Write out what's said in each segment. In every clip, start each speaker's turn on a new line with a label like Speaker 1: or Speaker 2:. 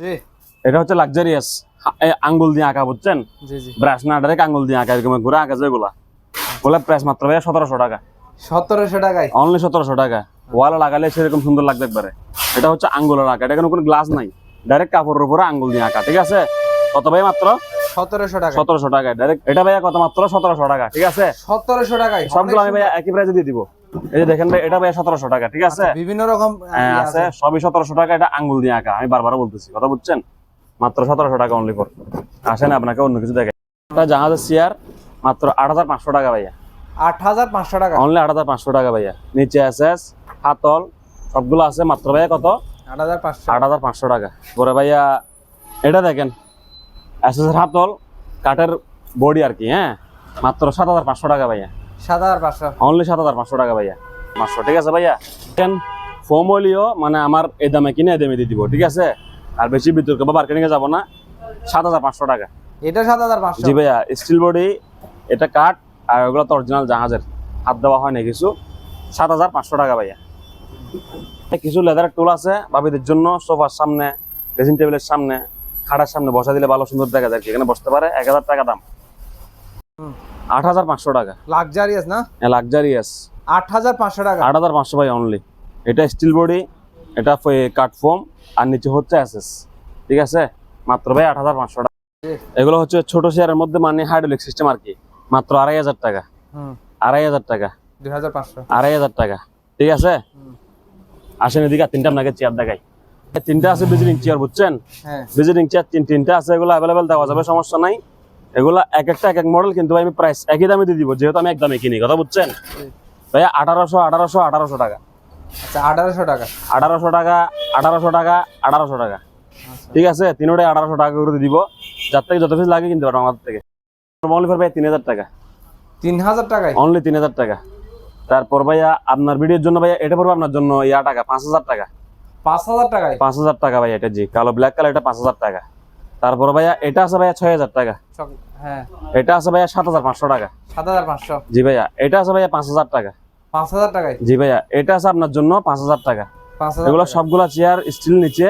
Speaker 1: জি।
Speaker 2: এটা হচ্ছে লাক্সারিয়াস আঙ্গুল দিয়ে আঁকা বুঝছেন? ব্রাশ না ডাইরেক্ট আঙ্গুল দিয়ে আঁকা এরকম ঘুরে আঁকা যেগুলা ওগুলা প্রাইস মাত্র ভাইয়া সতেরোশো টাকা।
Speaker 1: সতেরোশো টাকায়?
Speaker 2: অনলি সতেরোশো টাকা। ওয়াল লাগালে সেরকম সুন্দর লাগবে একবারে। এটা হচ্ছে আঙ্গুলের আঁকা এটা কোনো গ্লাস নাই। ডাইরেক্ট কাপড়ের উপরে আঙ্গুল দিয়ে আঁকা ঠিক আছে? কত ভাই মাত্র?
Speaker 1: সতেরোশো টাকা
Speaker 2: সতেরোশো টাকা ডাইরেক্ট এটা ভাইয়া কত মাত্র? সতেরোশো টাকা ঠিক আছে?
Speaker 1: সতেরোশো টাকায়।
Speaker 2: সবগুলো আমি ভাইয়া একই প্রাইসে দিয়ে দিব। এই যে দেখেন ভাই এটা ভাইয়া সতেরোশো টাকা ঠিক আছে?
Speaker 1: বিভিন্ন রকম
Speaker 2: হ্যাঁ
Speaker 1: ইয়ে
Speaker 2: আছে। সবই সতেরোশো টাকা এটা আঙ্গুল দিয়ে আঁকা। আমি বারবার বলতেছি কথা বুঝছেন? মাত্র সতেরোশো টাকা অনলি ফর আসেন আপনাকে অন্য কিছু দেখে এটা জাহাজের চেয়ার মাত্র আট হাজার পাঁচশো টাকা ভাইয়া।
Speaker 1: আট হাজার পাঁচশো টাকা।
Speaker 2: অনলি আট হাজার পাঁচশো টাকা ভাইয়া। নিচে এসএস হাতল সবগুলো আছে মাত্র ভাইয়া কত?
Speaker 1: আট হাজার পাঁচশো।
Speaker 2: আট হাজার পাঁচশো টাকা। পরে ভাইয়া এটা দেখেন এসএস হাতল কাঠের বডি আর কি হ্যাঁ? মাত্র সাত হাজার পাঁচশো টাকা ভাইয়া।
Speaker 1: সাত হাজার পাঁচশো।
Speaker 2: অনলি সাত হাজার পাঁচশো টাকা ভাইয়া। পাঁচশো ঠিক আছে ভাইয়া? দেখেন ফোমলিও মানে আমার এই দামে কিনে এই দামে দিয়ে দিব ঠিক আছে? আর বেশি বিতর্ক বা মার্কেটিং যাব না। সাত হাজার পাঁচশো টাকা।
Speaker 1: এটা সাত হাজার পাঁচশো।
Speaker 2: জি ভাইয়া স্টিল বডি এটা কাঠ আর ওগুলো তো অরিজিনাল জাহাজের। হাত দেওয়া হয় না কিছু। সাত হাজার পাঁচশো টাকা ভাইয়া। কিছু লেদারের টুল আছে বাবিদের জন্য সোফার সামনে ড্রেসিং টেবিলের সামনে খাটার সামনে বসা দিলে ভালো সুন্দর দেখা যায় কি। এখানে বসতে পারে। এক হাজার টাকা দাম। আট হাজার পাঁচশো টাকা।
Speaker 1: লাক্সারিয়াস না?
Speaker 2: লাক্সারিয়াস
Speaker 1: আট হাজার পাঁচশো টাকা।
Speaker 2: আট হাজার পাঁচশো ভাই অনলি এটা স্টিল বডি এটা কাঠ ফোম আর নিচে হচ্ছে অ্যাসেস ঠিক আছে? মাত্র ভাই আট হাজার পাঁচশো টাকা। এগুলো হচ্ছে ছোট শেয়ারের মধ্যে মানে হাইড্রোলিক সিস্টেম আর কি। মাত্র আড়াই হাজার টাকা।
Speaker 1: হুম।
Speaker 2: আড়াই হাজার টাকা। আড়াই হাজার টাকা। ঠিক আছে? আসেন এদিকে তিনটা আপনাকে চেয়ার দেখাই। তিনটা আছে ভিজিটিং চেয়ার বুঝছেন?
Speaker 1: হ্যাঁ।
Speaker 2: ভিজিটিং চেয়ার তিন তিনটা আছে এগুলো অ্যাভেলেবেল দেওয়া যাবে সমস্যা নাই। এগুলা এক একটা এক এক মডেল কিন্তু ভাই আমি প্রাইস একই দামে দিয়ে দিব যেহেতু আমি এক দামে কিনি কথা বুঝছেন? ভাইয়া আঠারোশো আঠারোশো আঠারোশো টাকা।
Speaker 1: আচ্ছা আঠারোশো টাকা।
Speaker 2: আঠারোশো টাকা আঠারোশো টাকা আঠারোশো টাকা। ঠিক আছে তিনোটাই আঠারোশো টাকা করে দিব। যার থেকে যত পিস লাগে কিনতে পারব আমাদের থেকে। অনলি ফর ভাই তিন হাজার টাকা।
Speaker 1: তিন হাজার টাকায়?
Speaker 2: অনলি তিন হাজার টাকা। তারপর ভাইয়া আপনার ভিডিওর জন্য ভাইয়া এটা পড়বে আপনার জন্য ইয়া টাকা পাঁচ হাজার টাকা।
Speaker 1: পাঁচ হাজার টাকা
Speaker 2: পাঁচ হাজার টাকা ভাইয়া এটা জি কালো ব্ল্যাক কালার এটা পাঁচ হাজার টাকা। তারপর ভাইয়া এটা আছে ভাইয়া ছয় হাজার টাকা
Speaker 1: হ্যাঁ।
Speaker 2: এটা আছে ভাইয়া সাত হাজার পাঁচশো টাকা।
Speaker 1: সাত হাজার পাঁচশো।
Speaker 2: জি ভাইয়া এটা আছে ভাইয়া পাঁচ হাজার টাকা।
Speaker 1: পাঁচ হাজার টাকায়?
Speaker 2: জি ভাইয়া এটা আছে আপনার জন্য পাঁচ হাজার টাকা এগুলো। সবগুলা চেয়ার স্টিল নিচে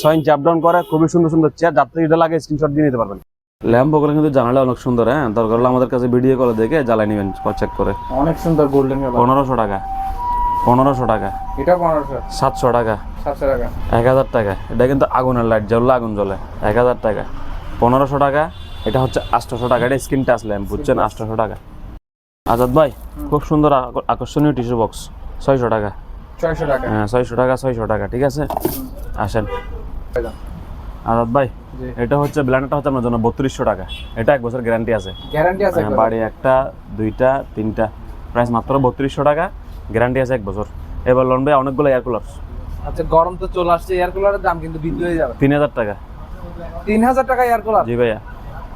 Speaker 2: ছয় ইঞ্চি আপ ডাউন করে খুবই সুন্দর সুন্দর চেয়ার যার থেকে এটা লাগে স্ক্রিনশট দিয়ে নিতে পারবেন। ল্যাম্প ওগুলো কিন্তু জানালে অনেক সুন্দর হ্যাঁ? দরকার হলে আমাদের কাছে ভিডিও কলে দেখে জ্বালাই নেবেন চেক করে।
Speaker 1: অনেক সুন্দর গোল্ডেন
Speaker 2: পনেরোশো টাকা। পনেরোশো টাকা।
Speaker 1: এটা পনেরোশো।
Speaker 2: সাতশো টাকা।
Speaker 1: সাতশো টাকা।
Speaker 2: এক হাজার টাকা। এটা কিন্তু আগুনের লাইট জ্বললে আগুন জ্বলে। এক হাজার টাকা। পনেরোশো টাকা। এটা হচ্ছে আটশোশো টাকা। এটা স্ক্রিন টাচ ল্যাম্প বুঝছেন? আটশোশো টাকা। আজাদ ভাই খুব সুন্দর আক- আকর্ষণীয় টিস্যু বক্স ছয়শো টাকা।
Speaker 1: ছয়শো টাকা।
Speaker 2: হ্যাঁ ছয়শো টাকা ছয়শো টাকা ঠিক আছে? আসেন। আজাদ ভাই এটা হচ্ছে ব্ল্যান্ডারটা হচ্ছে আপনার জন্য বত্রিশশো টাকা। এটা এক বছর গ্যারান্টি আছে।
Speaker 1: গ্যারান্টি আছে
Speaker 2: হ্যাঁ, বাড়ি একটা দুইটা তিনটা। প্রাইস মাত্র বত্রিশশো টাকা। গ্যারান্টি আছে এক বছর। এবার লোন ভাই অনেকগুলো এয়ার কুলার
Speaker 1: আচ্ছা গরম তো চলে আসছে এয়ার কুলারের দাম কিন্তু বৃদ্ধি হয়ে যাবে।
Speaker 2: তিন হাজার টাকা।
Speaker 1: তিন হাজার টাকা এয়ার কুলার
Speaker 2: জি ভাইয়া।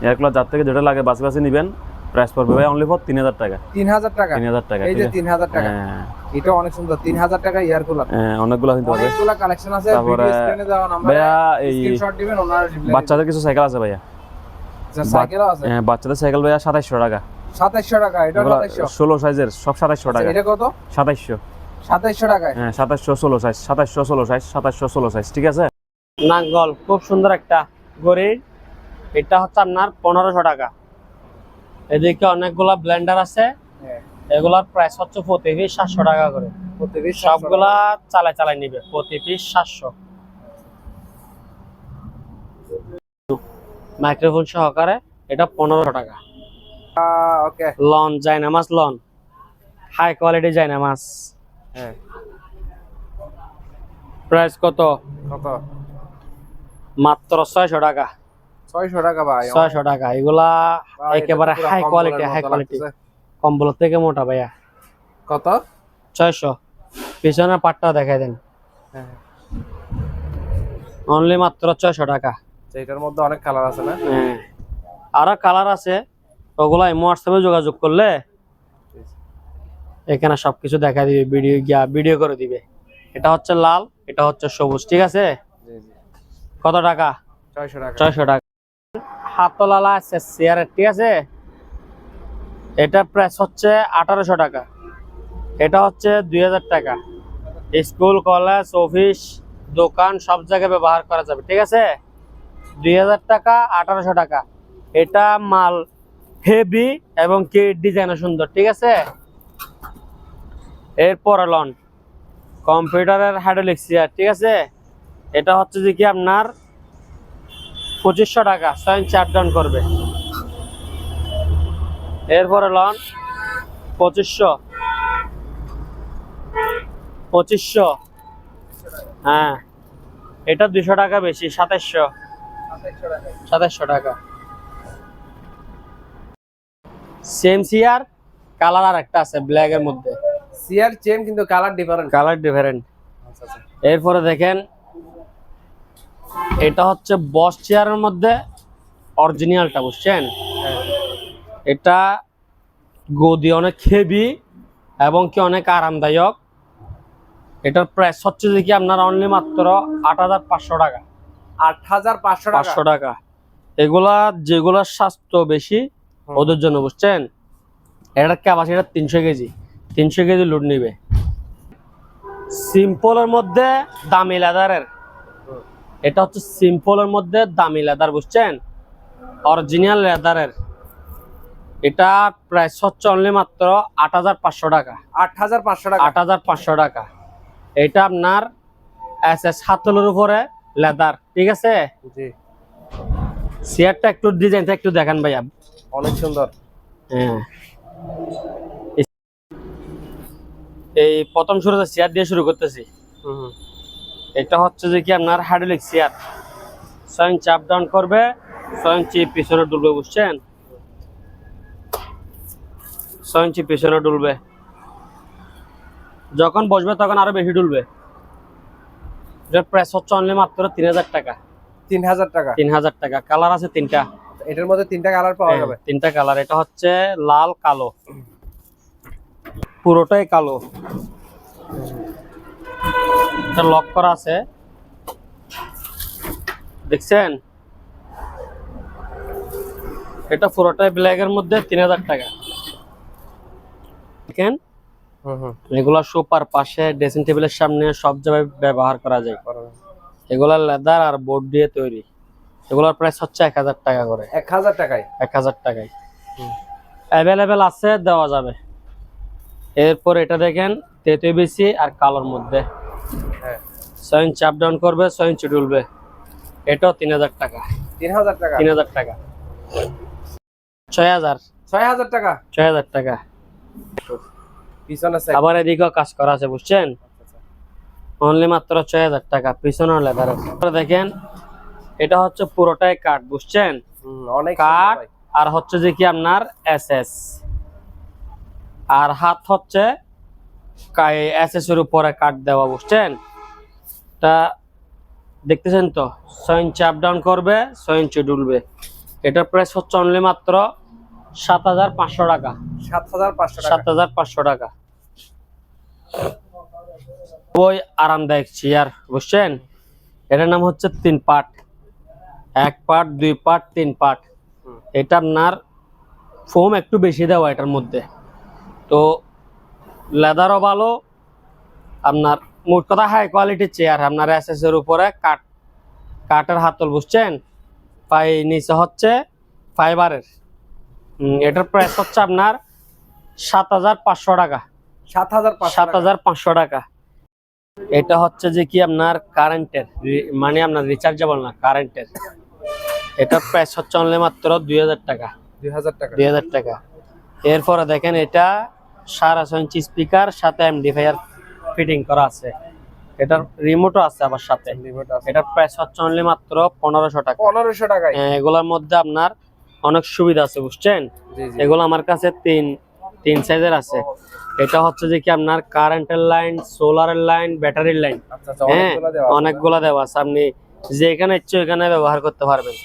Speaker 2: এয়ার কুলার যার থেকে যেটা লাগে বাসে বাসে নিবেন। প্রাইস পড়বে ভাই অনলি ফর তিন হাজার টাকা।
Speaker 1: তিন হাজার টাকা?
Speaker 2: তিন হাজার টাকা
Speaker 1: এই যে
Speaker 2: আছে?
Speaker 1: তিন হাজার টাকা।
Speaker 2: হ্যাঁ।
Speaker 1: এটা অনেক সুন্দর। তিন হাজার টাকা এয়ার কুলার
Speaker 2: হ্যাঁ, অনেকগুলো কিন্তু হবে
Speaker 1: অনেকগুলো কালেকশন আছে
Speaker 2: তারপরে ভাইয়া এই
Speaker 1: স্ক্রিনশট দিবেন ওনার
Speaker 2: বাচ্চাদের কিছু সাইকেল আছে ভাইয়া।
Speaker 1: সাইকেলও আছে?
Speaker 2: হ্যাঁ বাচ্চাদের সাইকেল ভাইয়া সাতাইশশো টাকা।
Speaker 1: সাতাইশশো টাকা এটা
Speaker 2: ষোলো সাইজের সব সাতাইশশো টাকা।
Speaker 1: এটা কত?
Speaker 2: সাতাইশশো।
Speaker 1: সাতাইশশো টাকায়?
Speaker 2: হ্যাঁ সাতাইশশো ষোলো সাইজ সাতাইশশো ষোলো সাইজ সাতাইশশো ষোলো সাইজ ঠিক আছে?
Speaker 3: নাঙ্গল খুব সুন্দর একটা ঘড়ি। এটা হচ্ছে আপনার পনেরোশো টাকা। এদিকে অনেকগুলা ব্লেন্ডার আছে।
Speaker 1: হ্যাঁ।
Speaker 3: এগুলার প্রাইস হচ্ছে প্রতি পিস সাতশো টাকা করে।
Speaker 1: প্রতি পিস
Speaker 3: সবগুলা চালাই চালাই নিবে প্রতি পিস সাতশো মাইক্রোফোন সহকারে এটা পনেরোশো টাকা।
Speaker 1: ওকে
Speaker 3: লন জাইনামাস লন হাই কোয়ালিটি জাইনামাস
Speaker 1: হ্যাঁ
Speaker 3: প্রাইস কত?
Speaker 1: কত?
Speaker 3: মাত্র ছয়শো টাকা।
Speaker 1: ছয়শো টাকা ভাই
Speaker 3: ছয়শো টাকা। এগুলা একেবারে হাই কোয়ালিটি হাই কোয়ালিটি। কম্বল থেকে মোটা ভাইয়া।
Speaker 1: কত?
Speaker 3: ছয়শো। পিছনের পাটটা দেখাই দেন।
Speaker 1: হ্যাঁ।
Speaker 3: অনলি মাত্র ছয়শো টাকা।
Speaker 1: এটার মধ্যে অনেক কালার আছে না?
Speaker 3: হ্যাঁ। আরও কালার আছে। ওগুলো ইমো হোয়াটসঅ্যাপে যোগাযোগ করলে এখানে সবকিছু দেখা দিবে ভিডিও গিয়া ভিডিও করে দিবে। এটা হচ্ছে লাল এটা হচ্ছে সবুজ ঠিক আছে? কত টাকা?
Speaker 1: ছয়শো টাকা।
Speaker 3: ছয়শো টাকা। হাতলালা আছে চেয়ারের ঠিক আছে? এটা প্রাইস হচ্ছে আঠারোশো টাকা। এটা হচ্ছে দুই হাজার টাকা। স্কুল কলেজ অফিস দোকান সব জায়গায় ব্যবহার করা যাবে ঠিক আছে? দুই হাজার টাকা আঠারোশো টাকা। এটা মাল হেভি এবং কি ডিজাইনও সুন্দর, ঠিক আছে? এরপর লন কম্পিউটারের হাইড্রোলিক ঠিক আছে? এটা হচ্ছে যে কি আপনার পঁচিশশো টাকা ইঞ্চি আপ ডাউন করবে। এরপরে লন পঁচিশশো। পঁচিশশো। হ্যাঁ। এটা দুশো টাকা বেশি সাতাশশো সাতাশশো টাকা। সেম সিয়ার কালার আর একটা আছে ব্ল্যাক এর মধ্যে।
Speaker 1: সিয়ার চেন কিন্তু কালার ডিফারেন্ট
Speaker 3: কালার ডিফারেন্ট এরপরে দেখেন এটা হচ্ছে বস চেয়ারের মধ্যে অরিজিনালটা বুঝছেন? এটা গদি অনেক হেভি এবং কি অনেক আরামদায়ক। এটার প্রাইস হচ্ছে কি আপনার অনলি মাত্র আট হাজার পাঁচশো টাকা।
Speaker 1: আট হাজার পাঁচশো টাকা।
Speaker 3: পাঁচশো টাকা। এগুলা যেগুলার স্বাস্থ্য বেশি। ওদের জন্য বুঝছেন? এটার ক্যাপাসিটি তিনশো কেজি। তিনশো কেজি লোড নিবে। সিম্পলের মধ্যে দামি লেদারের এটা হচ্ছে সিম্পলের মধ্যে দামি লেদার বুঝছেন? অরিজিনাল লেদারের এটা প্রাইস হচ্ছে অনলি মাত্র আট হাজার পাঁচশো টাকা।
Speaker 1: আট হাজার পাঁচশো টাকা।
Speaker 3: আট হাজার পাঁচশো টাকা। এটা আপনার এস এস হাতলের উপরে লেদার ঠিক আছে?
Speaker 1: জি।
Speaker 3: চেয়ারটা একটু ডিজাইনটা একটু দেখান ভাইয়া।
Speaker 1: অনেক সুন্দর।
Speaker 3: হ্যাঁ। এই প্রথম শুরুতে চেয়ার দিয়ে শুরু করতেছি এটা হচ্ছে যে কি আপনার হাইড্রোলিক চেয়ার। স্বয়ং চাপ ডাউন করবে স্বয়ং চিপ পিছনে ডুলবে বুঝছেন? স্বয়ং চিপ পিছনে ডুলবে। যখন বসবে তখন আরও বেশি ডুলবে। এটার প্রাইস হচ্ছে অনলি মাত্র তিন হাজার টাকা।
Speaker 1: তিন হাজার টাকা।
Speaker 3: তিন হাজার টাকা। কালার আছে তিনটা।
Speaker 1: এটার মধ্যে তিনটা কালার পাওয়া
Speaker 3: হ্যাঁ,
Speaker 1: যাবে।
Speaker 3: তিনটা কালার এটা হচ্ছে লাল কালো। পুরোটাই কালো। এটা লক করা আছে। দেখছেন? এটা পুরোটাই ব্ল্যাক এর মধ্যে তিন হাজার টাকা। দেখেন?
Speaker 1: হুম হুম।
Speaker 3: এগুলা সোফার পাশে ড্রেসিং টেবিলের সামনে সব জায়গায় ব্যবহার করা যায়। এগুলা লেদার আর বোর্ড দিয়ে তৈরি। এগুলোর প্রাইস হচ্ছে এক হাজার টাকা করে।
Speaker 1: এক হাজার টাকায়?
Speaker 3: এক হাজার টাকায়। অ্যাভেলেবেল আছে দেওয়া যাবে। এরপর এটা দেখেন তেতুই বেশি আর কালোর মধ্যে।
Speaker 1: হ্যাঁ।
Speaker 3: ইঞ্চ আপ ডাউন করবে ছয় ইঞ্চি ডুলবে এটাও তিন হাজার টাকা।
Speaker 1: তিন হাজার টাকা?
Speaker 3: তিন হাজার টাকা। ছয় হাজার।
Speaker 1: ছয় হাজার টাকা?
Speaker 3: ছয় হাজার টাকা।
Speaker 1: পিছনে
Speaker 3: আবার এদিকেও কাজ করা আছে বুঝছেন? অনলি মাত্র ছয় হাজার টাকা পিছনেও লেদার দেখেন এটা হচ্ছে পুরোটাই কাঠ বুঝছেন?
Speaker 1: অনেক
Speaker 3: কাঠ আর হচ্ছে যে কি আপনার এস এস আর হাত হচ্ছে এস এস এর উপরে কাট দেওয়া বুঝছেন? তা দেখতেছেন তো? ছয় ইঞ্চি আপ ডাউন করবে ছয় ইঞ্চি ডুলবে। এটার প্রাইস হচ্ছে অনলি মাত্র সাত হাজার পাঁচশো টাকা।
Speaker 1: সাত হাজার পাঁচশো
Speaker 3: সাত
Speaker 1: টাকা
Speaker 3: হাজার পাঁচশো টাকা। ওই আরামদায়ক চেয়ার বুঝছেন? এটার নাম হচ্ছে তিন পার্ট এক পার্ট দুই পার্ট তিন পার্ট। এটা আপনার ফোম একটু বেশি দেওয়া এটার মধ্যে। তো লেদারও ভালো আপনার মোট কথা হাই কোয়ালিটির চেয়ার আপনার এস এর উপরে কাঠ কাঠের হাতল বুঝছেন? পাই নিচে হচ্ছে ফাইবারের এটার প্রাইস হচ্ছে আপনার সাত হাজার পাঁচশো টাকা।
Speaker 1: সাত হাজার
Speaker 3: সাত হাজার পাঁচশো টাকা। এটা হচ্ছে যে কি আপনার কারেন্টের মানে আপনার রিচার্জেবল না কারেন্টের এটার প্রাইস হচ্ছে অনলি মাত্র দুই হাজার টাকা।
Speaker 1: দুই হাজার টাকা।
Speaker 3: দুই হাজার টাকা। এরপরে দেখেন এটা সাড়ে ছয় ইঞ্চি স্পিকার সাথে এমডিফায়ার ফিটিং করা আছে। এটার রিমোটও আছে আবার সাথে। এটার প্রাইস হচ্ছে অনলি মাত্র পনেরোশো টাকা।
Speaker 1: পনেরোশো টাকায়।
Speaker 3: হ্যাঁ, এগুলোর মধ্যে আপনার অনেক সুবিধা আছে বুঝছেন?
Speaker 1: জি জি।
Speaker 3: এগুলো আমার কাছে তিন তিন সাইজের আছে। এটা হচ্ছে যে কি আপনার কারেন্টের লাইন সোলারের লাইন ব্যাটারির লাইন হ্যাঁ
Speaker 1: অনেকগুলো দেওয়া আছে।
Speaker 3: অনেকগুলো দেওয়া আছে। আপনি যেখানে ইচ্ছে ওইখানে ব্যবহার করতে পারবেন।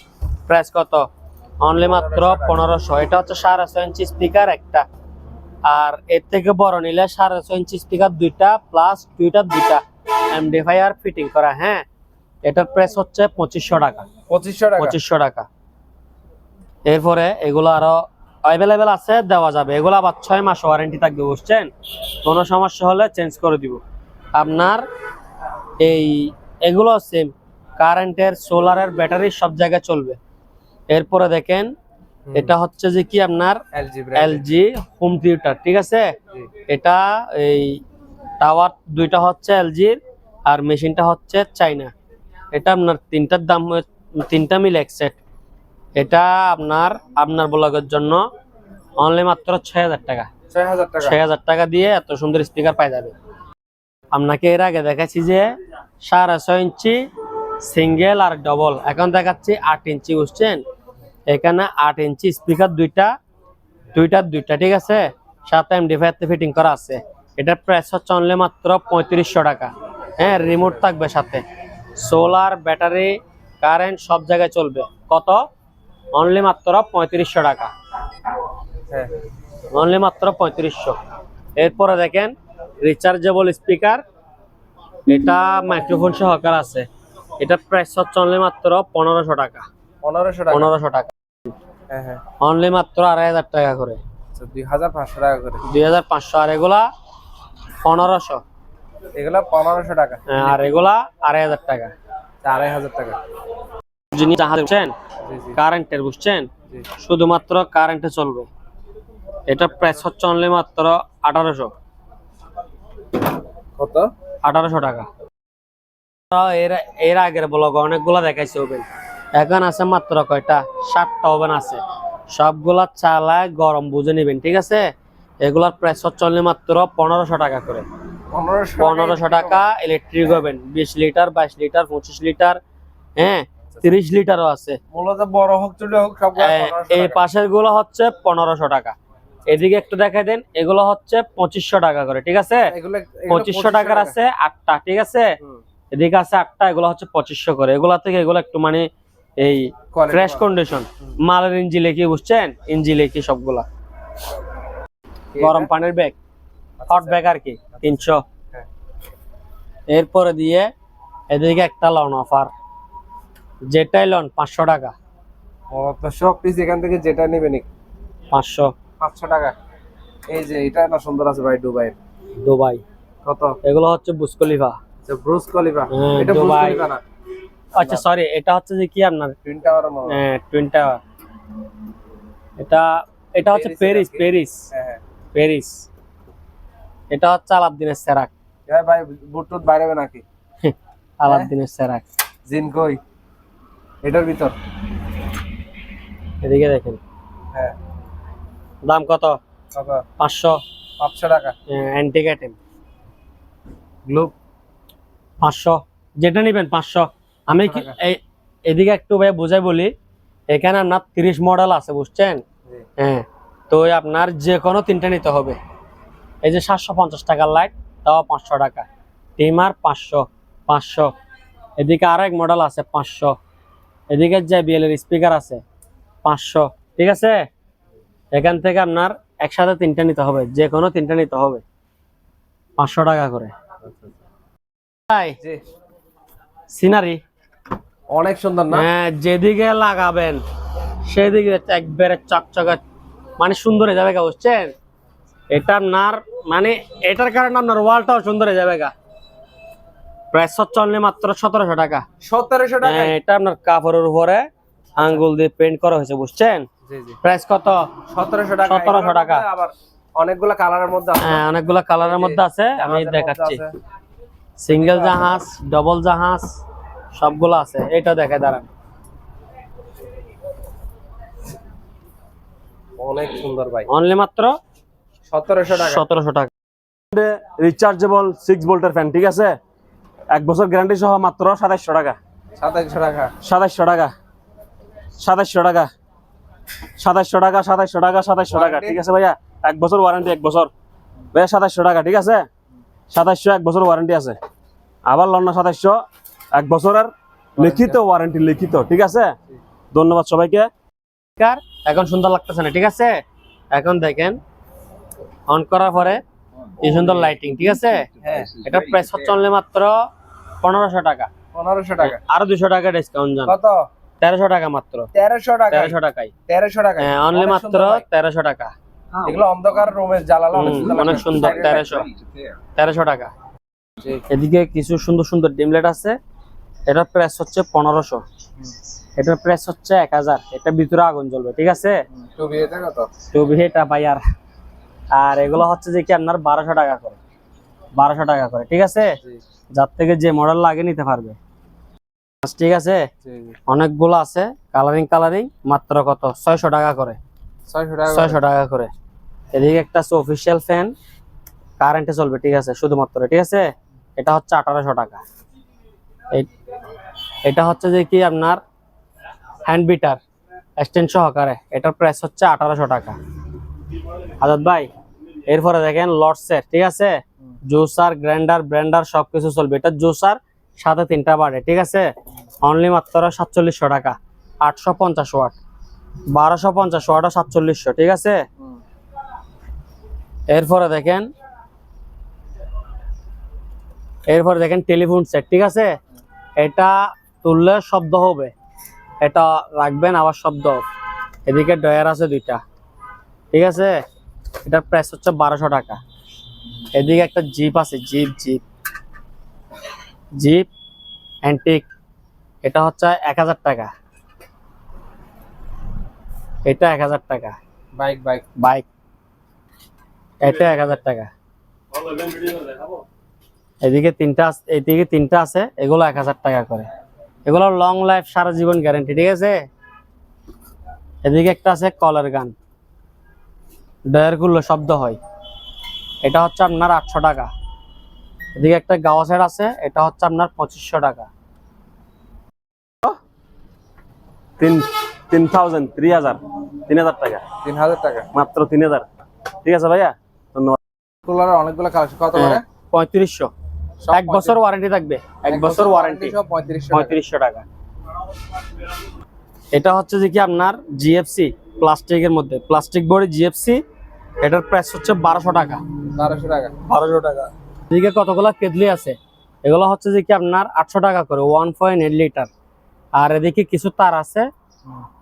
Speaker 3: প্রাইস কত? অনলি মাত্র পনেরোশো। এটা হচ্ছে সাড়ে ছয় ইঞ্চি স্পিকার একটা। আর এর থেকে বড় নিলে সাড়ে ছয় ইঞ্চি স্পিকার দুইটা প্লাস টুইটার দুইটা এমডিফায়ার ফিটিং করা হ্যাঁ? এটার প্রাইস হচ্ছে পঁচিশশো টাকা।
Speaker 1: পঁচিশশো টাকা?
Speaker 3: পঁচিশশো টাকা। এরপরে এগুলো আরও অ্যাভেলেবেল আছে দেওয়া যাবে। এগুলো আবার ছয় মাস ওয়ারেন্টি থাকবে বুঝছেন? কোনো সমস্যা হলে চেঞ্জ করে দিব। আপনার এই এগুলো সেম কারেন্টের সোলারের ব্যাটারি সব জায়গায় চলবে। এরপরে দেখেন এটা হচ্ছে যে কি আপনার?
Speaker 1: এলজি
Speaker 3: হোম থিয়েটার ঠিক আছে? এটা এই টাওয়ার দুইটা হচ্ছে এলজির আর মেশিনটা হচ্ছে চাইনা এটা আপনার তিনটার দাম তিনটা মিল এক সেট এটা আপনার আপনার ব্লগের জন্য অনলি মাত্র ছয় হাজার টাকা।
Speaker 1: ছয় হাজার টাকা।
Speaker 3: দিয়ে এত সুন্দর স্পিকার পাই যাবে। আপনাকে এর আগে দেখাচ্ছি যে সাড়ে ছয় ইঞ্চি সিঙ্গেল আর ডবল এখন দেখাচ্ছি আট ইঞ্চি বুঝছেন? এখানে আট ইঞ্চি স্পিকার দুইটা দুইটার দুইটা ঠিক আছে? সাথে এমডি ফাইভতে ফিটিং করা আছে। এটার প্রাইস হচ্ছে অনলি মাত্র পঁয়ত্রিশশো টাকা। হ্যাঁ রিমোট থাকবে সাথে। সোলার ব্যাটারি কারেন্ট সব জায়গায় চলবে। কত? অনলি মাত্র পঁয়ত্রিশশো টাকা।
Speaker 1: হ্যাঁ।
Speaker 3: অনলি মাত্র পঁয়ত্রিশশো। এরপরে দেখেন রিচার্জেবল স্পিকার এটা মাইক্রোফোন সহকার আছে। এটা প্রাইস হচ্ছে অনলি মাত্র পনেরোশো টাকা।
Speaker 1: পনেরোশো টাকা।
Speaker 3: পনেরোশো টাকা।
Speaker 1: হ্যাঁ হ্যাঁ।
Speaker 3: অনলি মাত্র আড়াই হাজার টাকা করে।
Speaker 1: আচ্ছা, দুই হাজার পাঁচশো টাকা করে।
Speaker 3: দুই হাজার পাঁচশো আর এগুলা পনেরোশো।
Speaker 1: এগুলো পনেরোশো টাকা।
Speaker 3: আর এগুলা আড়াই হাজার টাকা।
Speaker 1: আড়াই হাজার টাকা।
Speaker 3: যিনি জাহাজ বুঝছেন
Speaker 1: জি জি।
Speaker 3: কারেন্টের বুঝছেন শুধুমাত্র কারেন্টে চলবে। এটা প্রাইস হচ্ছে অনলি মাত্র আঠারোশো।
Speaker 1: কত?
Speaker 3: আঠারোশো টাকা। এর এর আগের ব্লগ অনেকগুলা দেখাইছে ওভেন এখন আছে মাত্র কয়টা? সাতটা ওভেন আছে। সবগুলা চালায় গরম বুঝে নেবেন ঠিক আছে? এগুলার প্রাইস হচ্ছে মাত্র পনেরোশো টাকা করে।
Speaker 1: পনেরোশো
Speaker 3: পনেরোশো টাকা ইলেকট্রিক ওভেন বিশ লিটার বাইশ লিটার পঁচিশ লিটার হ্যাঁ? তিরিশ লিটারও আছে।
Speaker 1: মূলত বড় হোক ছোট হোক সব
Speaker 3: এই পাশেরগুলো হচ্ছে পনেরোশো টাকা। এদিকে একটু দেখাই দেন এগুলো হচ্ছে পঁচিশশো টাকা করে ঠিক আছে? পঁচিশশো টাকার আছে আটটা ঠিক আছে? এদিকে আছে আটটা এগুলো হচ্ছে পঁচিশশো করে। এগুলা থেকে এগুলো একটু মানে এই
Speaker 1: ভালো।
Speaker 3: কন্ডিশন মালের ইঞ্জি লেখি বুঝছেন? ইঞ্জি লেখি সবগুলা। গরম পানির ব্যাগ হট ব্যাগ আর কি তিনশো।
Speaker 1: হ্যাঁ।
Speaker 3: এরপরে দিয়ে এদিকে একটা লন অফার যেটাই লন পাঁচশো টাকা।
Speaker 1: সব পিস এখান থেকে যেটা নেবেন
Speaker 3: পাঁচশো।
Speaker 1: পাঁচশো টাকা। এই যে এটা না সুন্দর আছে ভাই দুবাই
Speaker 3: দুবাই।
Speaker 1: কত?
Speaker 3: এগুলো হচ্ছে বুসকলিফা
Speaker 1: আচ্ছা ব্রুস
Speaker 3: হ্যাঁ,
Speaker 1: এটা ব্রুস না?
Speaker 3: আচ্ছা সরি এটা হচ্ছে যে কি আপনার?
Speaker 1: টুইন টাওয়ার হয়।
Speaker 3: টুইন টাওয়ার এটা এটা হচ্ছে প্যারিস প্যারিস
Speaker 1: হ্যাঁ
Speaker 3: প্যারিস এটা হচ্ছে আলাদ্দিনের সেরাক
Speaker 1: ভাই বুটুত বাইরে নাকি?
Speaker 3: আলাদ্দিনের সেরাক
Speaker 1: জিন কই? এটার ভিতর।
Speaker 3: এদিকে দেখেন।
Speaker 1: হ্যাঁ।
Speaker 3: দাম কত?
Speaker 1: কত?
Speaker 3: পাঁচশো।
Speaker 1: পাঁচশো টাকা।
Speaker 3: অ্যান্টিক আইটেম
Speaker 1: গ্লোব
Speaker 3: পাঁচশো। যেটা নেবেন পাঁচশো। আমি কি এই এদিকে একটু ভাই বুঝাই বলি এখানে আপনার তিরিশ মডেল আছে বুঝছেন? হ্যাঁ তো আপনার যে কোনো তিনটা নিতে হবে। এই যে সাতশো পঞ্চাশ টাকার লাইট তাও পাঁচশো টাকা। টিমার পাঁচশো পাঁচশো। এদিকে আরেক মডেল আছে পাঁচশো। এদিকে যে বিএলের স্পিকার আছে পাঁচশো। ঠিক আছে? এখান থেকে আপনার একসাথে তিনটা নিতে হবে যে কোনো তিনটা নিতে হবে। পাঁচশো টাকা করে। সিনারি
Speaker 1: অনেক সুন্দর না?
Speaker 3: হ্যাঁ যেদিকে লাগাবেন সেদিকে একবারে চকচকে মানে সুন্দর হয়ে যাবে গা বুঝছেন? এটা আপনার মানে এটার কারণে আপনার ওয়ালটাও সুন্দর হয়ে যাবে গা। প্রাইস হচ্ছে only মাত্র সতেরোশো টাকা।
Speaker 1: সতেরোশো টাকা
Speaker 3: হ্যাঁ, এটা আপনার কাপড়ের উপরে আঙ্গুল দিয়ে পেন্ট করা হয়েছে বুঝছেন?
Speaker 1: জি জি।
Speaker 3: প্রাইস কত?
Speaker 1: সতেরোশো টাকা
Speaker 3: 1700 টাকা।
Speaker 1: আবার অনেকগুলো কালারের মধ্যে আছে।
Speaker 3: হ্যাঁ অনেকগুলো কালারের মধ্যে আছে আমি দেখাচ্ছি। সিঙ্গেল জাহাজ ডবল জাহাজ। সবগুলো আছে এটা দেখে দাঁড়ান।
Speaker 1: অনেক সুন্দর ভাই।
Speaker 3: অনলি মাত্র
Speaker 1: সতেরোশো টাকা।
Speaker 3: সতেরোশো টাকা।
Speaker 2: রিচার্জেবল সিক্স ভোল্টের ফ্যান ঠিক আছে? এক বছর গ্যারান্টি সহ মাত্র সাতাইশশো টাকা।
Speaker 1: সাতাইশশো টাকা।
Speaker 2: সাতাইশশো টাকা। সাতাইশশো টাকা। সাতাইশশো টাকা সাতাইশশো টাকা সাতাইশশো টাকা ঠিক আছে ভাইয়া? এক বছর ওয়ারেন্টি এক বছর। ভাইয়া সাতাইশশো টাকা ঠিক আছে? সাতাইশশো এক বছর ওয়ারেন্টি আছে। আবার লন্ডন সাতাইশশো। এক বছরের লিখিত ওয়ারেন্টি লিখিত ঠিক আছে? ধন্যবাদ সবাইকে।
Speaker 3: কার? এখন সুন্দর লাগতেছে না ঠিক আছে? এখন দেখেন অন করার পরে এই সুন্দর লাইটিং ঠিক আছে?
Speaker 1: হ্যাঁ
Speaker 3: এটা প্রাইস হচ্ছে অনলি মাত্র পনেরোশো টাকা।
Speaker 1: পনেরোশো টাকা।
Speaker 3: আরও দুশো টাকা ডিসকাউন্ট জান।
Speaker 1: কত?
Speaker 3: তেরোশো টাকা মাত্র।
Speaker 1: তেরোশো টাকা।
Speaker 3: তেরোশো টাকাই
Speaker 1: তেরোশো টাকা
Speaker 3: হ্যাঁ অনলি মাত্র। তেরোশো টাকা।
Speaker 1: এগুলো অন্ধকার রুমের জ্বালালো অনেক সুন্দর
Speaker 3: অনেক সুন্দর তেরোশো। তেরোশো টাকা। এদিকে কিছু সুন্দর সুন্দর ডিমলেট আছে। এটার প্রাইস হচ্ছে পনেরোশো। এটার প্রাইস হচ্ছে এক হাজার। এটার ভিতরে আগুন জ্বলবে ঠিক আছে?
Speaker 1: এটা
Speaker 3: এটা আর এগুলো হচ্ছে যে কি আপনার বারোশো টাকা করে। বারোশো টাকা করে ঠিক আছে? যার থেকে যে মডেল লাগে নিতে পারবে। ঠিক আছে? অনেকগুলো আছে কালারিং কালারিং মাত্র কত? ছয়শো টাকা করে।
Speaker 1: ছয়শো টাকা করে।
Speaker 3: এদিকে একটা অফিসিয়াল ফ্যান কারেন্টে চলবে ঠিক আছে? শুধুমাত্র ঠিক আছে? এটা হচ্ছে আঠারোশো টাকা। এটা হচ্ছে যে কি আপনার হ্যান্ড বিটার এক্সটেন্ড সহকারে। এটার প্রাইস হচ্ছে আঠারোশো টাকা। আজাদ ভাই এরপরে দেখেন লর্ডসের ঠিক আছে? জুসার গ্রাইন্ডার ব্লেন্ডার সবকিছু চলবে। এটা জুসার সাথে তিনটা বাড়ে ঠিক আছে? অনলি মাত্র সাতচল্লিশশো টাকা আটশো পঞ্চাশ ওয়াট বারোশো পঞ্চাশ ওয়াটও সাতচল্লিশশো ঠিক আছে? এরপরে দেখেন এরপরে দেখেন টেলিফোন সেট ঠিক আছে? এটা তুললে শব্দ হবে। এটা রাখবেন আবার শব্দ এদিকে ডয়ার আছে দুইটা। ঠিক আছে? এটার প্রাইস হচ্ছে বারোশো টাকা। এদিকে একটা জিপ আছে জিপ জিপ জিপ অ্যান্টিক এটা হচ্ছে এক হাজার টাকা। এটা এক হাজার টাকা।
Speaker 1: বাইক বাইক
Speaker 3: বাইক এটা এক হাজার টাকা। এদিকে তিনটা এদিকে তিনটা আছে এগুলো এক হাজার টাকা করে। এগুলো লং লাইফ সারা জীবন গ্যারান্টি ঠিক আছে? এদিকে একটা আছে কলার গান। ডয়ারগুলো শব্দ হয়। এটা হচ্ছে আপনার আটশো টাকা। এদিকে একটা গাওয়া সেট আছে এটা হচ্ছে আপনার পঁচিশশো টাকা।
Speaker 2: তিন তিন থাউজেন্ড থ্রি হাজার তিন হাজার টাকা।
Speaker 1: তিন হাজার টাকা।
Speaker 2: মাত্র তিন হাজার। ঠিক আছে ভাইয়া? ধন্যবাদ।
Speaker 1: অনেকগুলো কালেকশন কত
Speaker 3: হ্যাঁ, পঁয়ত্রিশশো। এক বছর ওয়ারেন্টি থাকবে। এক বছর ওয়ারেন্টি
Speaker 1: পঁয়ত্রিশশো টাকা।
Speaker 3: এটা হচ্ছে যে কি আপনার জিএফসি প্লাস্টিকের মধ্যে। প্লাস্টিক বডি জিএফসি এটার প্রাইস হচ্ছে বারোশো টাকা।
Speaker 1: বারোশো টাকা।
Speaker 3: বারোশো টাকা। এদিকে কতগুলো কেতলি আছে? এগুলো হচ্ছে যে কি আপনার আটশো টাকা করে ওয়ান পয়েন্ট এইট লিটার আর এদিকে কিছু তার আছে।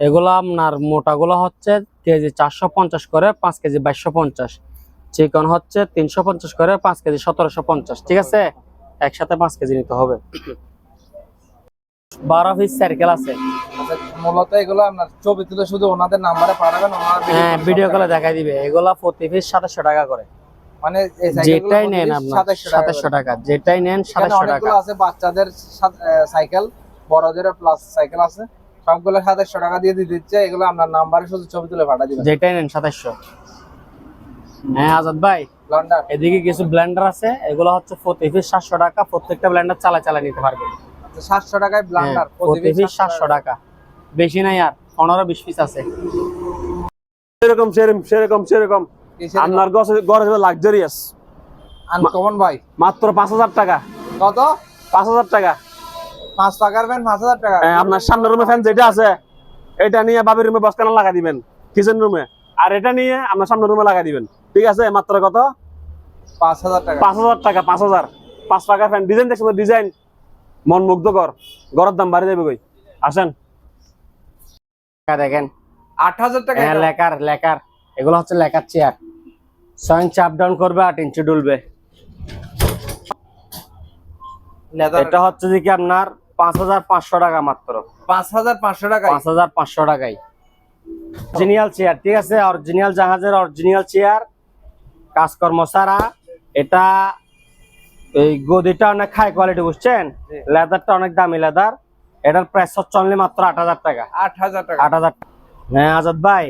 Speaker 3: এগুলো আপনার মোটাগুলো হচ্ছে কেজি চারশো পঞ্চাশ করে পাঁচ কেজি বাইশশো পঞ্চাশ। চিকন হচ্ছে তিনশো পঞ্চাশ করে পাঁচ কেজি সতেরোশো পঞ্চাশ। ঠিক আছে? একসাথে পাঁচ কেজি নিতে হবে। বারো পিস সার্কেল আছে।
Speaker 1: আচ্ছা মূলত এগুলো আপনার ছবি তুলে শুধু ওনাদের নাম্বারে পাঠাবেন
Speaker 3: হ্যাঁ ভিডিও কলে দেখাই দিবে। এগুলা প্রতি পিস সাতাশশো টাকা করে।
Speaker 1: মানে
Speaker 3: যেটাই নেন
Speaker 1: প্রতিদিন
Speaker 3: আপনার সাতাশশো টাকা যেটাই নেন সাতাশশো টাকা।
Speaker 1: আছে বাচ্চাদের সাইকেল বড়দের প্লাস সাইকেল আছে। সবগুলো সাতাশশো টাকা দিয়ে দিয়ে দিচ্ছে এগুলো আপনার নাম্বারে শুধু ছবি তুলে পাঠা দিবেন।
Speaker 3: যেটাই নেন সাতাশশো। হ্যাঁ আজাদ ভাই। এদিকে কিছু ব্লেন্ডার আছে এগুলো হচ্ছে সাতশো টাকা প্রত্যেকটা ব্লেন্ডার চালা চালা নিতে পারবে
Speaker 1: সাতশো টাকায় ব্লান্ডার
Speaker 3: হ্যাঁ, সাতশো টাকা। বেশি নাই আর পনেরো বিশ পিস আছে।
Speaker 2: সেরকম সেরকম সেরকম সেরকম। আপনার ঘরে লাক্সারিয়াস
Speaker 1: আনকমন ভাই।
Speaker 2: মাত্র পাঁচ হাজার টাকা।
Speaker 1: কত?
Speaker 2: পাঁচ হাজার টাকা।
Speaker 1: পাঁচ টাকার ফ্যান পাঁচ হাজার টাকা।
Speaker 2: হ্যাঁ, আপনার সামনের রুমে ফ্যান যেটা আছে এটা নিয়ে বাবির রুমে বসকানা লাগা দিবেন কিচেন রুমে আর এটা নিয়ে আপনার সামনের রুমে লাগা দিবেন। ঠিক আছে মাত্র কত?
Speaker 1: পাঁচ হাজার টাকা।
Speaker 2: পাঁচ হাজার টাকা পাঁচ হাজার। পাঁচ টাকা ফ্যান ডিজাইন দেখছ মন ঘরের দাম বাড়ি যাবে কই? আসেন।
Speaker 3: দেখেন।
Speaker 1: আট হাজার টাকা
Speaker 3: হ্যাঁ লেকার লেকার এগুলো হচ্ছে লেকার চেয়ার স্বয়ং চাপ ডাউন করবে আট ইঞ্চি ডুলবে। এটা হচ্ছে যে কি আপনার পাঁচ হাজার পাঁচশো টাকা মাত্র।
Speaker 1: পাঁচ হাজার পাঁচশো টাকা
Speaker 3: পাঁচ হাজার পাঁচশো টাকায়। অরিজিনাল চেয়ার ঠিক আছে? অরিজিনাল জাহাজের অরিজিনাল চেয়ার কাজকর্ম ছাড়া এটা এই গদিটা অনেক হাই কোয়ালিটি বুঝছেন? লেদারটা অনেক দামি লেদার। এটার প্রাইস হচ্ছে only মাত্র আট হাজার টাকা।
Speaker 1: আট হাজার টাকা।
Speaker 3: আট হাজার হ্যাঁ আজাদ ভাই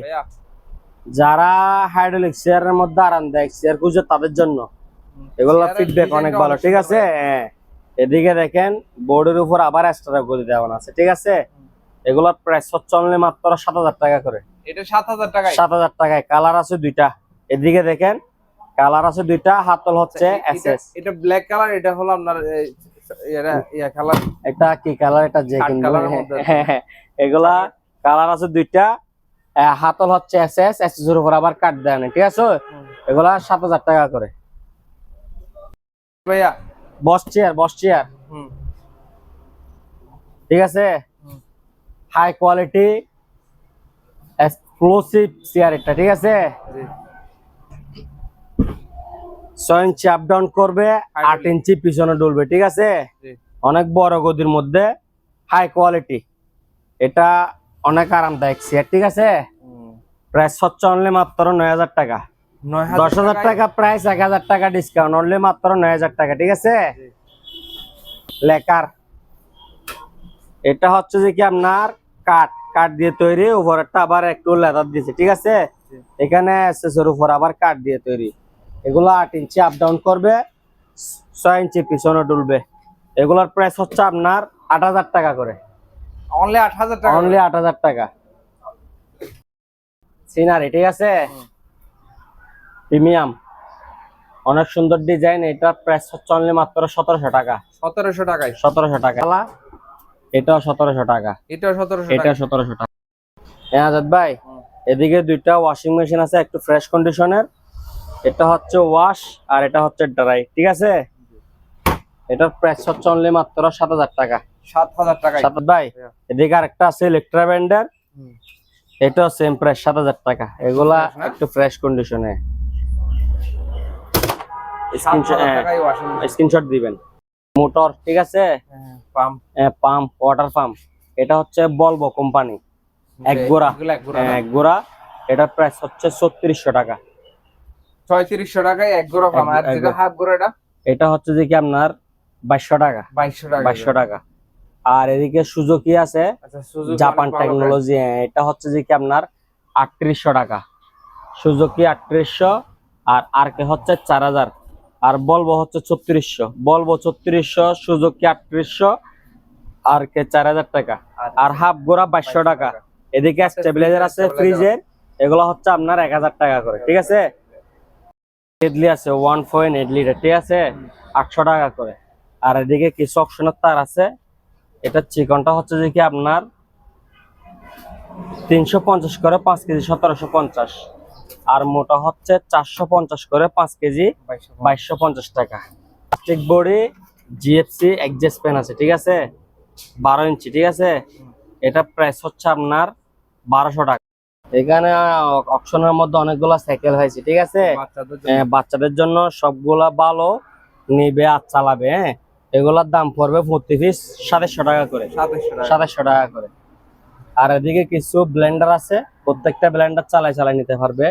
Speaker 3: যারা হাইড্রোলিক চেয়ারের মধ্যে আরামদায়ক চেয়ার খুঁজে তাদের জন্য। এগুলো ফিডব্যাক অনেক ভালো ঠিক আছে? হ্যাঁ। এদিকে দেখেন বোর্ডের উপর আবার এক্সট্রা গদি দেওয়া আছে ঠিক আছে? এগুলোর প্রাইস হচ্ছে only মাত্র সাত হাজার টাকা করে।
Speaker 1: এটা সাত হাজার টাকায়?
Speaker 3: সাত হাজার টাকায়। কালার আছে দুইটা। এদিকে দেখেন কালার আছে দুইটা হাতল হচ্ছে এসএস
Speaker 1: এটা ব্ল্যাক কালার এটা হলো আপনার ইয়া কালার
Speaker 3: এটা কি কালার এটা যে
Speaker 1: কাঠ
Speaker 3: কিনবে।
Speaker 1: মধ্যে।
Speaker 3: এগুলা কালার আছে দুইটা হাতল হচ্ছে এসএস এসএস এর উপর আবার কাট দেয় না ঠিক আছে? এগুলা সাত হাজার টাকা করে।
Speaker 1: ভাইয়া।
Speaker 3: বস চেয়ার বস চেয়ার
Speaker 1: হুম।
Speaker 3: ঠিক আছে? হাই কোয়ালিটি এক্সক্লুসিভ চেয়ার এটা ঠিক আছে? স্বয়ং চাপ ডাউন করবে আট ইঞ্চি পিছনে ডুলবে ঠিক আছে? অনেক বড় গদির মধ্যে হাই কোয়ালিটি এটা অনেক আরামদায়ক চেয়ার ঠিক আছে? প্রাইস হচ্ছে অনলি মাত্র নয় হাজার টাকা। দশ হাজার টাকা প্রাইস এক হাজার টাকা ডিসকাউন্ট অনলি মাত্র নয় হাজার টাকা ঠিক আছে? লেকার। এটা হচ্ছে যে কি আপনার কাঠ। কাঠ দিয়ে তৈরি উপরেরটা আবার একটু লেদার দিয়েছে ঠিক আছে? এখানে উপর আবার কাঠ দিয়ে তৈরি। এগুলো আট ইঞ্চি আপ ডাউন করবে ছয় ইঞ্চি পিছনে ডুলবে। এগুলোর প্রাইস হচ্ছে আপনার আট হাজার টাকা করে।
Speaker 1: অনলি আট হাজার টাকা
Speaker 3: অনলি আট হাজার টাকা। সিনারি ঠিক আছে? প্রিমিয়াম। অনেক সুন্দর ডিজাইন এটার প্রাইস হচ্ছে অনলি মাত্র সতেরোশো টাকা।
Speaker 1: সতেরোশো টাকায়।
Speaker 3: সতেরোশো টাকা। এটাও সতেরোশো টাকা।
Speaker 1: এটাও সতেরোশো
Speaker 3: এটা সতেরোশো টাকা। হ্যাঁ আজাদ ভাই এদিকে দুইটা ওয়াশিং মেশিন আছে একটু ফ্রেশ কন্ডিশনের এটা হচ্ছে ওয়াশ আর এটা হচ্ছে ড্রাই ঠিক আছে? এটার প্রাইস হচ্ছে অনলি মাত্র সাত হাজার টাকা।
Speaker 1: সাত হাজার টাকায়।
Speaker 3: সাত ভাই
Speaker 1: Yeah.
Speaker 3: এদিকে আরেকটা আছে ইলেকট্রা ব্যান্ডের। এটাও সেম প্রাইস সাত হাজার টাকা। এগুলা একটু ফ্রেশ কন্ডিশনে স্ক্রিনশট দিবেন। মোটর ঠিক আছে?
Speaker 1: হ্যাঁ, পাম্প
Speaker 3: পাম্প ওয়াটার পাম্প এটা হচ্ছে বলব কোম্পানি এক গোড়া।
Speaker 1: এক গোড়া
Speaker 3: এক গোড়া। এটার প্রাইস হচ্ছে ছত্রিশশো টাকা।
Speaker 1: ছয়ত্রিশশো টাকায় এক গোড়া পাম্প আর যেটা হাফ গোড়া এটা
Speaker 3: হচ্ছে যে কি আপনার বাইশশো টাকা।
Speaker 1: বাইশশো টাকা।
Speaker 3: বাইশশো টাকা। আর এদিকে সুজুকি আছে
Speaker 1: আচ্ছা
Speaker 3: জাপান টেকনোলজি এটা হচ্ছে যে কি আপনার আটত্রিশশো টাকা। সুজুকি আটত্রিশশো আর আর কে হচ্ছে চার হাজার। আর বলব হচ্ছে ছত্রিশশো। বলব ছত্রিশশো সুজুকি আটত্রিশশো আর কে চার হাজার টাকা। আর হাফ গোড়া বাইশশো টাকা। এদিকে স্টেবিলাইজার আছে ফ্রিজের এগুলো হচ্ছে আপনার এক হাজার টাকা করে। ঠিক আছে? এডলি আছে ওয়ান পয়েন্ট লিটার ঠিক আছে? আটশো টাকা করে। আর এদিকে কিছু অপশনের তার আছে। এটা চিকনটা হচ্ছে যে কি আপনার তিনশো পঞ্চাশ করে পাঁচ কেজি সতেরোশো পঞ্চাশ। আর মোটা হচ্ছে চারশো পঞ্চাশ করে পাঁচ কেজি
Speaker 1: বাইশশো
Speaker 3: পঞ্চাশ। টাকা। প্লাস্টিক বডি জিএফসি এক্সজেস পেন আছে ঠিক আছে? বারো ইঞ্চি ঠিক আছে? এটা প্রাইস হচ্ছে আপনার বারোশো টাকা। এখানে অপশনের মধ্যে অনেকগুলা সাইকেল হয়েছে ঠিক আছে?
Speaker 1: বাচ্চাদের জন্য।
Speaker 3: আহ, বাচ্চাদের জন্য সবগুলা ভালো নিবে আর চালাবে হ্যাঁ? এগুলার দাম পড়বে প্রতি পিস সাতাশশো টাকা করে।
Speaker 1: সাতাশশো টাকা।
Speaker 3: করে। আর এদিকে কিছু ব্লেন্ডার আছে প্রত্যেকটা ব্লেন্ডার চালাই চালাই নিতে পারবে।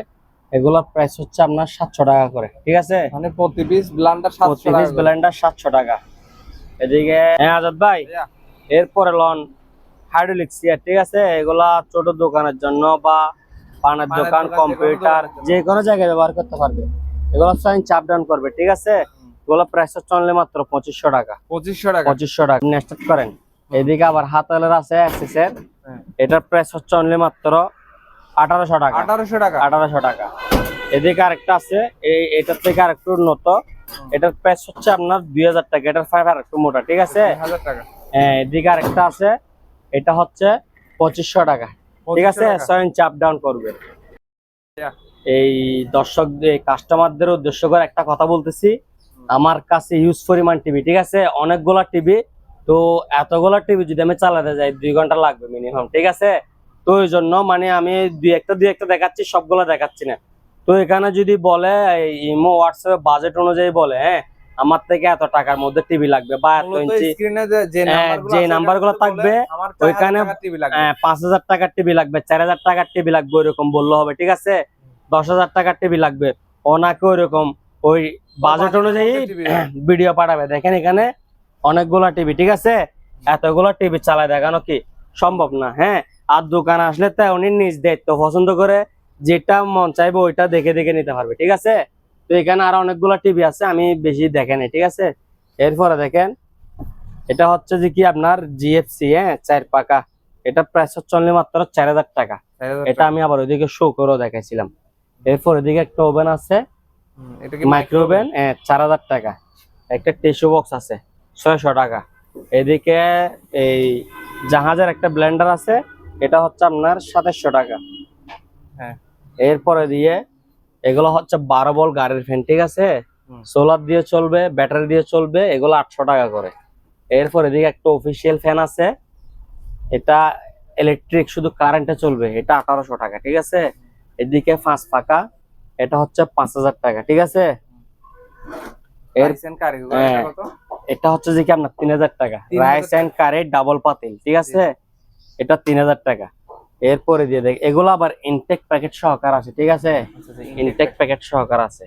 Speaker 3: এগুলোর প্রাইস হচ্ছে আপনার সাতশো টাকা করে ঠিক আছে?
Speaker 1: মানে প্রতি পিস ব্লান্ডার
Speaker 3: প্রতি পিস। ব্লেন্ডার সাতশো টাকা। এদিকে হ্যাঁ আজাদ ভাই? এরপরে লন। হাইড্রোলিক চেয়ার ঠিক আছে? এগুলা ছোট দোকানের জন্য বা পানের দোকান কম্পিউটার যে কোনো জায়গায় ব্যবহার করতে পারবে। এগুলো সাইন চাপ ডাউন করবে ঠিক আছে? এগুলো প্রাইস only মাত্র পঁচিশশো টাকা।
Speaker 1: পঁচিশশো টাকা।
Speaker 3: পঁচিশশো টাকা। স্টার্ট করেন। এদিকে আবার হাতেলের আছে অ্যাক্সেস এর।
Speaker 1: হ্যাঁ।
Speaker 3: এটার প্রাইস হচ্ছে অনলি মাত্র আঠারোশো টাকা।
Speaker 1: আঠারোশো টাকা।
Speaker 3: আঠারোশো টাকা। এদিকে আরেকটা আছে এই এটার থেকে আরেকটু উন্নত। এটার প্রাইস হচ্ছে আপনার দুই হাজার টাকা। এটার ফাইভ আর একটু মোটা ঠিক আছে? হ্যাঁ, এদিকে আরেকটা আছে এটা হচ্ছে পঁচিশশো টাকা। ঠিক আছে?
Speaker 1: 2500 টাকা।
Speaker 3: ছয় ইঞ্চি আপ ডাউন করবে। এই দর্শকদের কাস্টমারদের উদ্দেশ্য করে একটা কথা বলতেছি। আমার কাছে ইউজ পরিমাণ টিভি ঠিক আছে? অনেকগুলা টিভি তো এতগুলা টিভি যদি আমি চালাতে যাই দুই ঘণ্টা লাগবে মিনিমাম ঠিক আছে? তো ওই জন্য মানে আমি দুই একটা দুই একটা দেখাচ্ছি সবগুলা দেখাচ্ছি না। তো এখানে যদি বলে ইমো হোয়াটসঅ্যাপে বাজেট অনুযায়ী বলে হ্যাঁ? আমার থেকে এত টাকার মধ্যে টিভি লাগবে বা এত ইঞ্চি
Speaker 1: যে ওটা বলে
Speaker 3: থাকবে, ওইখানে হ্যাঁ, পাঁচ হাজার টাকার টিভি লাগবে চার হাজার টাকার টিভি লাগবে ওইরকম বললে হবে ঠিক আছে? দশ হাজার টাকার টিভি লাগবে ওনাকে ওইরকম ওই বাজেট অনুযায়ী ভিডিও পাঠাবে। দেখেন এখানে অনেকগুলা টিভি ঠিক আছে? এতগুলো টিভি চালায় দেখানো কি? সম্ভব না হ্যাঁ? আর দোকান আসলে তো উনি নিজ দায়িত্ব পছন্দ করে যেটা মন চাইবে ওইটা দেখে দেখে নিতে পারবে ঠিক আছে? তো এখানে আরও অনেকগুলো টিভি আছে আমি বেশি দেখেনি ঠিক আছে? এরপরে দেখেন এটা হচ্ছে যে কি আপনার জিএফসি হ্যাঁ চার পাকা। এটা প্রাইস হচ্ছে only মাত্র চার হাজার টাকা। এটা আমি আবার ওইদিকে শো করেও দেখাইছিলাম। এরপর ওইদিকে একটা ওভেন আছে। মাইক্রো ওভেন চার হাজার টাকা। একটা টিস্যু বক্স আছে ছয়শো টাকা। এদিকে এই জাহাজের একটা ব্লেন্ডার আছে এটা হচ্ছে আপনার সাতাশশো টাকা।
Speaker 1: হ্যাঁ।
Speaker 3: এরপরে দিয়ে এগুলো হচ্ছে বারো বল গাড়ির ফ্যান ঠিক আছে? সোলার দিয়ে চলবে ব্যাটারি দিয়ে চলবে এগুলো আটশো টাকা করে। এরপর এদিকে একটা অফিসিয়াল ফ্যান আছে। এটা ইলেকট্রিক শুধু কারেন্টে চলবে এটা আঠারোশো টাকা ঠিক আছে? এদিকে পাঁচ ফাঁকা এটা হচ্ছে পাঁচ হাজার টাকা ঠিক আছে? হ্যাঁ।
Speaker 1: এটা
Speaker 3: হচ্ছে যে কি আপনার তিন হাজার টাকা।
Speaker 1: 3000
Speaker 3: রাইস এন্ড কারি ডাবল পাতিল ঠিক আছে? এটা তিন হাজার টাকা। এরপরে দিয়ে দেখ এগুলো আবার ইনটেক প্যাকেট সহকার আছে ঠিক আছে? ইনটেক প্যাকেট সহকার আছে।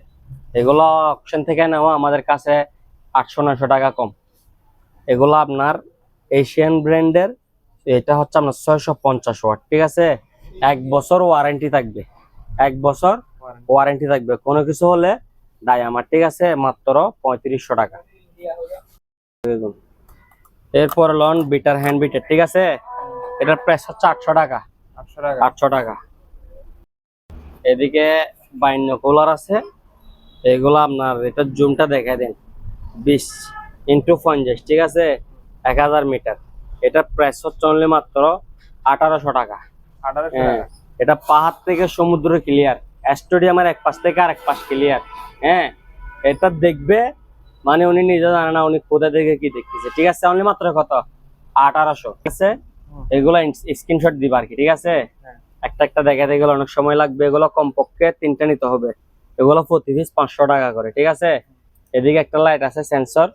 Speaker 3: এগুলো অপশন থেকে নেওয়া আমাদের কাছে আটশো নয়শো টাকা কম। এগুলো আপনার এশিয়ান ব্র্যান্ডের এটা হচ্ছে আপনার ছয়শো পঞ্চাশ ওয়াট ঠিক আছে? এক বছর ওয়ারেন্টি থাকবে। এক বছর ওয়ারেন্টি থাকবে। কোনো কিছু হলে দায় আমার ঠিক আছে? মাত্র পঁয়ত্রিশশো টাকা। এরপর লন বিটার হ্যান্ড বিটার ঠিক আছে? এটার প্রাইস হচ্ছে আটশো টাকা।
Speaker 1: আটশো টাকা।
Speaker 3: এদিকে বাইনোকুলার আছে। এগুলো আপনার এটার জুমটা দেখাই দেন। বিশ ইন্টু পঞ্চাশ ঠিক আছে? এক হাজার মিটার। এটার প্রাইস হচ্ছে অনলি মাত্র আঠারোশো টাকা। হ্যাঁ
Speaker 1: টাকা।
Speaker 3: এটা পাহাড় থেকে সমুদ্র ক্লিয়ার স্টেডিয়ামের এক পাশ থেকে আরেক পাশ ক্লিয়ার হ্যাঁ এটা দেখবে মানে উনি নিজে জানে না উনি কোথা থেকে কি দেখতেছে। ঠিক আছে অনলি মাত্র কত? আঠারোশো। ঠিক আছে। এগুলো স্ক্রিনশট দিবা আর কি ঠিক আছে?
Speaker 1: হ্যাঁ।
Speaker 3: একটা একটা দেখাতে গেলে অনেক সময় লাগবে এগুলো কমপক্ষে তিনটা নিতে হবে। এগুলো প্রতি পিস পাঁচশো টাকা করে ঠিক আছে? এদিকে একটা লাইট আছে সেন্সর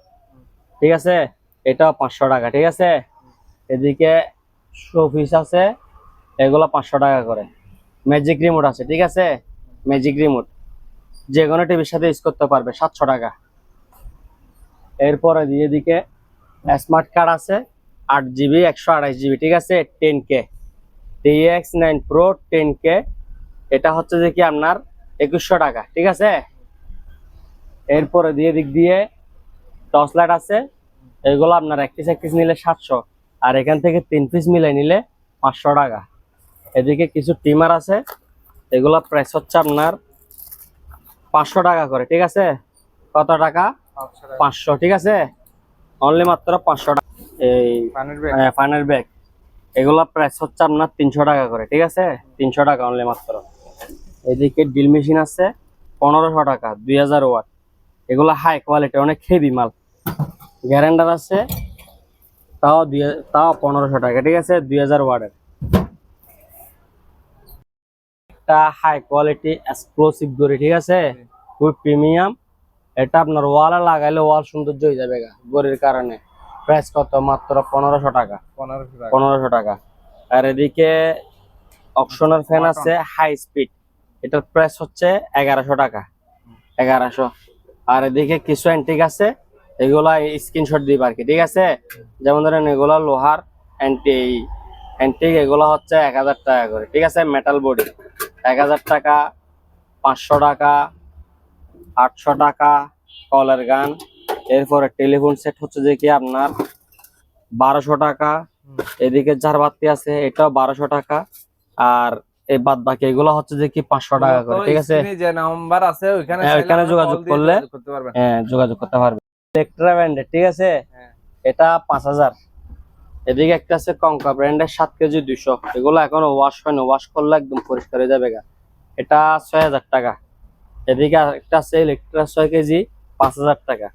Speaker 3: ঠিক আছে? এটাও পাঁচশো টাকা ঠিক আছে? এদিকে শোপিস আছে এগুলো পাঁচশো টাকা করে। ম্যাজিক রিমোট আছে ঠিক আছে? ম্যাজিক রিমোট যে কোনো টিভির সাথে ইউজ করতে পারবে সাতশো টাকা। এরপরে এদিকে স্মার্ট কার্ড আছে আট জিবি একশো আঠাশ জিবি ঠিক আছে? Ten K DX nine pro ten K এটা হচ্ছে যে কি আপনার একুশশো টাকা ঠিক আছে? এরপরে দিয়ে দিক দিয়ে টর্চ লাইট আছে। এগুলো আপনার এক পিস এক পিস নিলে সাতশো। আর এখান থেকে তিন পিস মিলে নিলে পাঁচশো টাকা। এদিকে কিছু টিমার আছে। এগুলো প্রাইস হচ্ছে আপনার পাঁচশো টাকা করে ঠিক আছে? কত টাকা?
Speaker 1: পাঁচশো
Speaker 3: ঠিক আছে? অনলি মাত্র পাঁচশো টাকা। এই
Speaker 1: পানির ব্যাগ
Speaker 3: ফাইনাল ব্যাগ এগুলো প্রাইস হচ্ছে আপনার তিনশো টাকা করে ঠিক আছে? তিনশো টাকা অনলি মাত্র। এদিকে ড্রিল মেশিন আছে পনেরোশো টাকা দুই হাজার ওয়াট এগুলো হাই কোয়ালিটি অনেক হেভি মাল। গ্যারান্ডার আছে তাও দুই তাও পনেরোশো টাকা ঠিক আছে? দুই হাজার ওয়াটের একটা হাই কোয়ালিটি এক্সক্লুসিভ গড়ি ঠিক আছে? খুব প্রিমিয়াম এটা আপনার ওয়ালে লাগাইলে ওয়াল সৌন্দর্য হয়ে যাবে গড়ির কারণে। প্রাইস কত? মাত্র পনেরোশো টাকা।
Speaker 1: পনেরোশো টাকা।
Speaker 3: আর এদিকে অপশনাল ফ্যান আছে হাই স্পিড এটার প্রাইস হচ্ছে এগারোশো টাকা। এগারোশো। আর এদিকে কিছু অ্যান্টিক আছে এগুলা স্ক্রিনশট দিবা আর কি ঠিক আছে? যেমন ধরেন এগুলা লোহার অ্যান্টি অ্যান্টিক এগুলো হচ্ছে এক হাজার টাকা করে ঠিক আছে? মেটাল বডি এক হাজার টাকা পাঁচশো টাকা আটশো টাকা কলের গান। এরপরে টেলিফোন সেট হচ্ছে যে কি আপনার বারোশো টাকা। এদিকে যার বাতি আছে এটাও বারোশো টাকা। আর এই বাদ বাকি এগুলো হচ্ছে যে কি পাঁচশো টাকা করে ঠিক আছে?
Speaker 1: স্ক্রিনে যে নাম্বার আছে ওইখানে
Speaker 3: হ্যাঁ, ওইখানে যোগাযোগ করলে- হ্যাঁ যোগাযোগ করতে পারবে ইলেকট্রা ব্র্যান্ডের ঠিক আছে?
Speaker 1: হ্যাঁ।
Speaker 3: এটা পাঁচ হাজার। এদিকে একটা আছে কঙ্কা ব্র্যান্ডের সাত কেজি দুইশো। এগুলো এখনও ওয়াশ হয়নি ওয়াশ করলে একদম পরিষ্কার হয়ে যাবে গা। এটা ছয় হাজার টাকা। এদিকে একটা আছে ইলেকট্রা ছয় কেজি পাঁচ হাজার টাকা।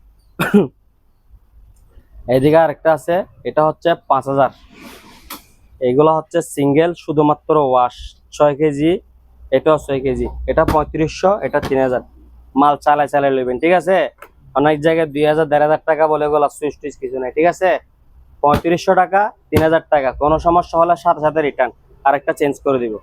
Speaker 3: এদিকে আরেকটা আছে, এটা হচ্ছে পাঁচ হাজার। এগুলো হচ্ছে সিঙ্গেল শুধুমাত্র ওয়াশ ছয় কেজি এটাও ছয় কেজি এটা পঁয়ত্রিশশো, এটা তিন হাজার। মাল চালায় চালায় লইবেন, ঠিক আছে? অনেক জায়গায় দুই হাজার, দেড় হাজার টাকা বলে এগুলো সুইচ টুইচ কিছু নাই, ঠিক আছে? পঁয়ত্রিশশো টাকা, তিন হাজার টাকা। কোনো সমস্যা হলে সাথে সাথে রিটার্ন আরেকটা চেঞ্জ করে দিব।